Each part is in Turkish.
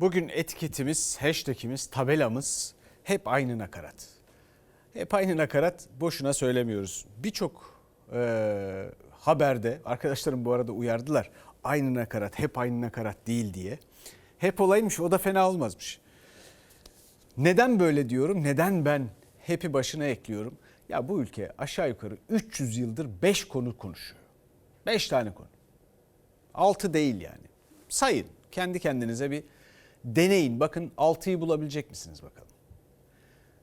Bugün etiketimiz, hashtagimiz, tabelamız hep aynı nakarat. Hep aynı nakarat boşuna söylemiyoruz. Birçok e, haberde arkadaşlarım bu arada uyardılar. Aynı nakarat, hep aynı nakarat değil diye. Hep olaymış o da fena olmazmış. Neden böyle diyorum? Neden ben hepi başına ekliyorum? Ya bu ülke aşağı yukarı 300 yıldır 5 konu konuşuyor. 5 tane konu. 6 değil yani. Sayın. Kendi kendinize bir deneyin. Bakın 6'yı bulabilecek misiniz bakalım.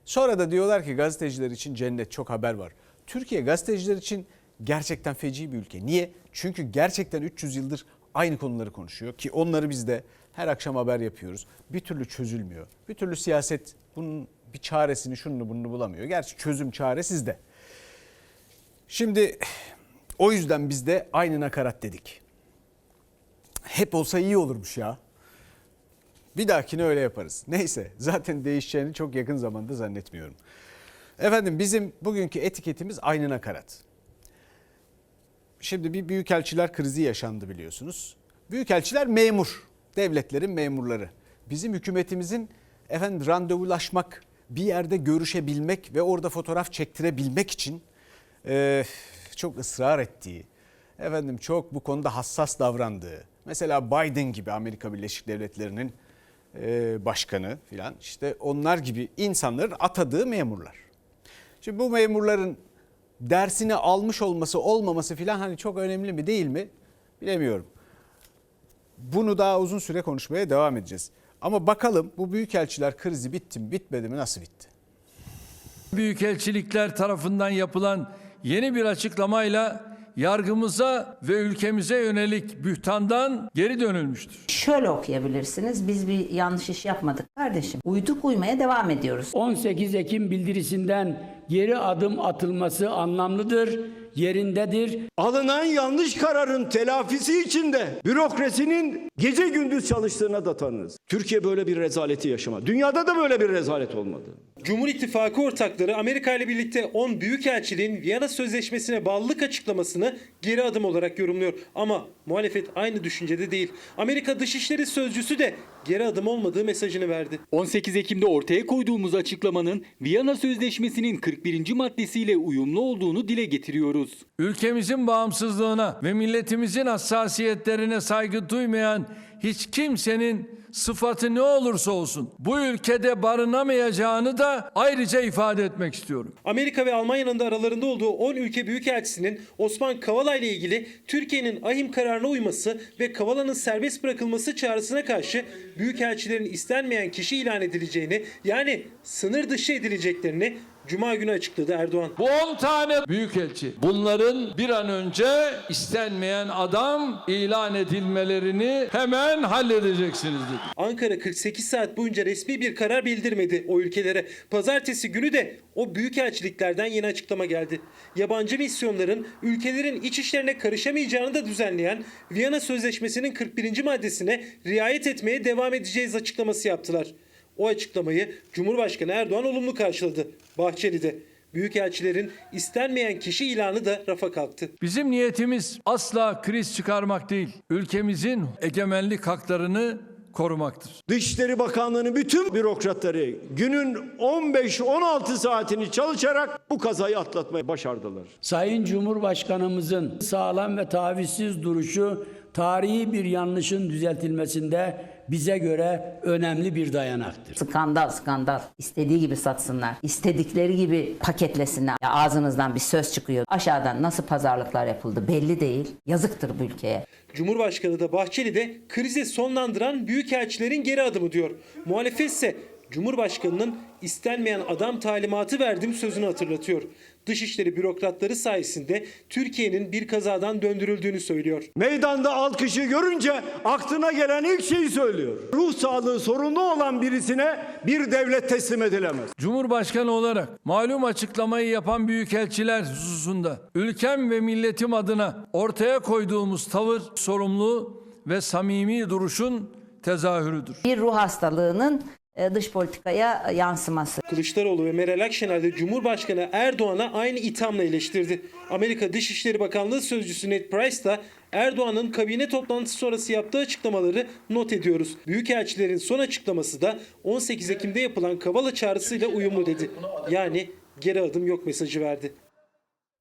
Sonra da diyorlar ki gazeteciler için cennet çok haber var. Türkiye gazeteciler için gerçekten feci bir ülke. Niye? Çünkü gerçekten 300 yıldır aynı konuları konuşuyor ki onları biz de her akşam haber yapıyoruz. Bir türlü çözülmüyor. Bir türlü siyaset bunun bir çaresini şunu bunu bulamıyor. Gerçi çözüm çare sizde. Şimdi o yüzden biz de aynı nakarat dedik. Hep olsa iyi olurmuş ya. Bir dahakine öyle yaparız. Neyse zaten değişeceğini çok yakın zamanda zannetmiyorum. Efendim bizim bugünkü etiketimiz aynı nakarat. Şimdi bir büyükelçiler krizi yaşandı biliyorsunuz. Büyükelçiler memur, devletlerin memurları. Bizim hükümetimizin efendim randevulaşmak, bir yerde görüşebilmek ve orada fotoğraf çektirebilmek için e, çok ısrar ettiği, efendim çok bu konuda hassas davrandığı, mesela Biden gibi Amerika Birleşik Devletleri'nin e, başkanı filan işte onlar gibi insanların atadığı memurlar. Şimdi bu memurların dersini almış olması olmaması filan hani çok önemli mi değil mi bilemiyorum. Bunu daha uzun süre konuşmaya devam edeceğiz. Ama bakalım bu büyükelçiler krizi bitti mi bitmedi mi nasıl bitti? Büyükelçilikler tarafından yapılan yeni bir açıklamayla yargımıza ve ülkemize yönelik bühtandan geri dönülmüştür. Şöyle okuyabilirsiniz. Biz bir yanlış iş yapmadık kardeşim. Uyduk uymaya devam ediyoruz. 18 Ekim bildirisinden geri adım atılması anlamlıdır, yerindedir. Alınan yanlış kararın telafisi için de bürokrasinin gece gündüz çalıştığına da tanırız. Türkiye böyle bir rezaleti yaşamadı. Dünyada da böyle bir rezalet olmadı. Cumhur İttifakı ortakları Amerika ile birlikte 10 büyükelçiliğin Viyana Sözleşmesi'ne bağlılık açıklamasını geri adım olarak yorumluyor. Ama muhalefet aynı düşüncede değil. Amerika Dışişleri Sözcüsü de geri adım olmadığı mesajını verdi. 18 Ekim'de ortaya koyduğumuz açıklamanın Viyana Sözleşmesi'nin 41. maddesiyle uyumlu olduğunu dile getiriyoruz. Ülkemizin bağımsızlığına ve milletimizin hassasiyetlerine saygı duymayan hiç kimsenin sıfatı ne olursa olsun bu ülkede barınamayacağını da ayrıca ifade etmek istiyorum. Amerika ve Almanya'nın da aralarında olduğu 10 ülke büyükelçisinin Osman Kavala ile ilgili Türkiye'nin ahim kararına uyması ve Kavala'nın serbest bırakılması çağrısına karşı büyükelçilerin istenmeyen kişi ilan edileceğini yani sınır dışı edileceklerini Cuma günü açıkladı Erdoğan. Bu 10 tane büyükelçi bunların bir an önce istenmeyen adam ilan edilmelerini hemen halledeceksiniz dedi. Ankara 48 saat boyunca resmi bir karar bildirmedi o ülkelere. Pazartesi günü de o büyükelçiliklerden yeni açıklama geldi. Yabancı misyonların ülkelerin iç işlerine karışamayacağını da düzenleyen Viyana Sözleşmesi'nin 41. maddesine riayet etmeye devam edeceğiz açıklaması yaptılar. O açıklamayı Cumhurbaşkanı Erdoğan olumlu karşıladı. Bahçeli'de. Büyükelçilerin istenmeyen kişi ilanı da rafa kalktı. Bizim niyetimiz asla kriz çıkarmak değil, ülkemizin egemenlik haklarını korumaktır. Dışişleri Bakanlığı'nın bütün bürokratları günün 15-16 saatini çalışarak bu kazayı atlatmayı başardılar. Sayın Cumhurbaşkanımızın sağlam ve tavizsiz duruşu tarihi bir yanlışın düzeltilmesinde bize göre önemli bir dayanaktır. Skandal skandal. İstediği gibi satsınlar. İstedikleri gibi paketlesinler. Ya ağzınızdan bir söz çıkıyor. Aşağıdan nasıl pazarlıklar yapıldı belli değil. Yazıktır bu ülkeye. Cumhurbaşkanı da Bahçeli de krizi sonlandıran büyükelçilerin geri adımı diyor. Muhalefet ise Cumhurbaşkanının istenmeyen adam talimatı verdiğim sözünü hatırlatıyor. Dışişleri bürokratları sayesinde Türkiye'nin bir kazadan döndürüldüğünü söylüyor. Meydanda alkışı görünce aklına gelen ilk şeyi söylüyor. Ruh sağlığı sorunlu olan birisine bir devlet teslim edilemez. Cumhurbaşkanı olarak malum açıklamayı yapan büyükelçiler hususunda ülkem ve milletim adına ortaya koyduğumuz tavır sorumlu ve samimi duruşun tezahürüdür. Bir ruh hastalığının dış politikaya yansıması. Kılıçdaroğlu ve Meral Akşener de Cumhurbaşkanı Erdoğan'a aynı ithamla eleştirdi. Amerika Dışişleri Bakanlığı Sözcüsü Ned Price da Erdoğan'ın kabine toplantısı sonrası yaptığı açıklamaları not ediyoruz. Büyükelçilerin son açıklaması da 18 Ekim'de yapılan Kavala çağrısıyla uyumlu dedi. Yani geri adım yok mesajı verdi.